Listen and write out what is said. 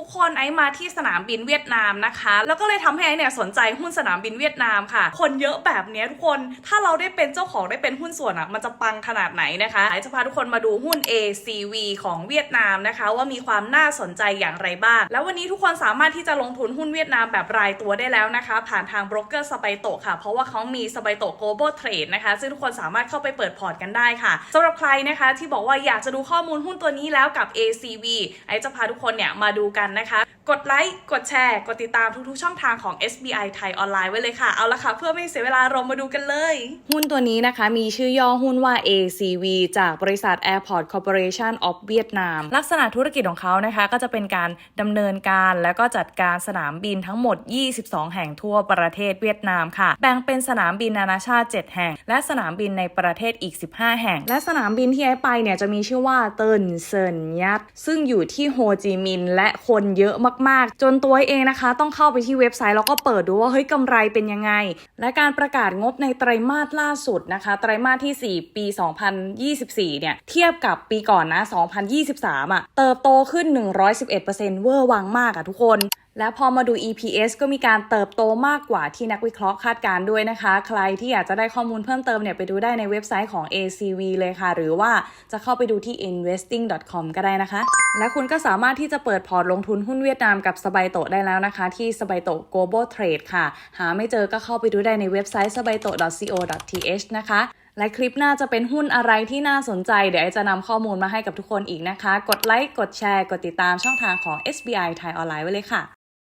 ทุกคนไอ้มาที่สนามบินเวียดนามนะคะ แล้วก็เลยทำให้ไอ้เนี่ยสนใจหุ้นสนามบินเวียดนามค่ะ คนเยอะแบบนี้ทุกคนถ้าเราได้เป็นเจ้าของได้เป็นหุ้นส่วนอะมันจะปังขนาดไหนนะคะไอ้จะพาทุกคนมาดูหุ้น ACV ของเวียดนามนะคะ ว่ามีความน่าสนใจอย่างไรบ้าง แล้ววันนี้ทุกคนสามารถที่จะลงทุนหุ้นเวียดนามแบบรายตัวได้แล้วนะคะ ผ่านทางบรกเกอร์สไปโตค่ะ เพราะว่าเขามีสไปโต global trade นะคะ ซึ่งทุกคนสามารถเข้าไปเปิดพอร์ตกันได้ค่ะสำหรับใครนะคะที่บอกว่าอยากจะดูข้อมูลหุ้นตัวนี้แล้วกับ ACV ไอจะพาทุกคนเนี่ยมาดูกันนะคะ กดไลค์ กดแชร์ กดติดตามทุกๆ ช่องทางของ SBI ไทยออนไลน์ไว้เลยค่ะ เอาละค่ะ เพื่อไม่เสียเวลาเรามาดูกันเลย หุ้นตัวนี้นะคะมีชื่อย่อหุ้นว่า ACV จากบริษัท Airport Corporation of Vietnam ลักษณะธุรกิจของเขานะคะ ก็จะเป็นการดำเนินการและก็จัดการสนามบินทั้งหมด 22 แห่งทั่วประเทศเวียดนามค่ะ แบ่งเป็นสนามบินนานาชาติ 7 แห่ง และสนามบินในประเทศอีก 15 แห่ง และสนามบินที่ไอ้ไปเนี่ยจะมีชื่อว่าเตินเซินยัตซึ่งอยู่ที่โฮจิมินห์และคนเยอะมากๆ จนตัวเองนะคะ ต้องเข้าไปที่เว็บไซต์แล้วก็เปิดดูว่าเฮ้ยกำไรเป็นยังไง และการประกาศงบในไตรมาสล่าสุดนะคะ ไตรมาสที่ 4 ปี 2024 เนี่ย เทียบกับปีก่อนนะ 2023อะเติบโตขึ้น 111%เวอร์วังมากอะทุกคน และพอมาดู EPS ก็มีการเติบโตมากกว่าที่นักวิเคราะห์คาดการ์ด้วยนะคะ ใครที่อยากจะได้ข้อมูลเพิ่มเติมเนี่ยไปดูได้ในเว็บไซต์ของ ACV เลยค่ะ หรือว่าจะเข้าไปดูที่ investing.com ก็ได้นะคะ และคุณก็สามารถที่จะเปิดพอร์ตลงทุนหุ้นเวียดนามกับสบายโตได้แล้วนะคะ ที่สบายโต global trade ค่ะ หาไม่เจอก็เข้าไปดูได้ในเว็บไซต์ s b a i t o co th นะคะและคลิปหน้าจะเป็นหุ้นอะไรที่น่าสนใจ เดี๋ยวจะนำข้อมูลมาให้กับทุกคนอีกนะคะ กดไลค์ กดแชร์ กดติดตามช่องทางของ SBI ไทยออนไลน์ไว้เลยค่ะ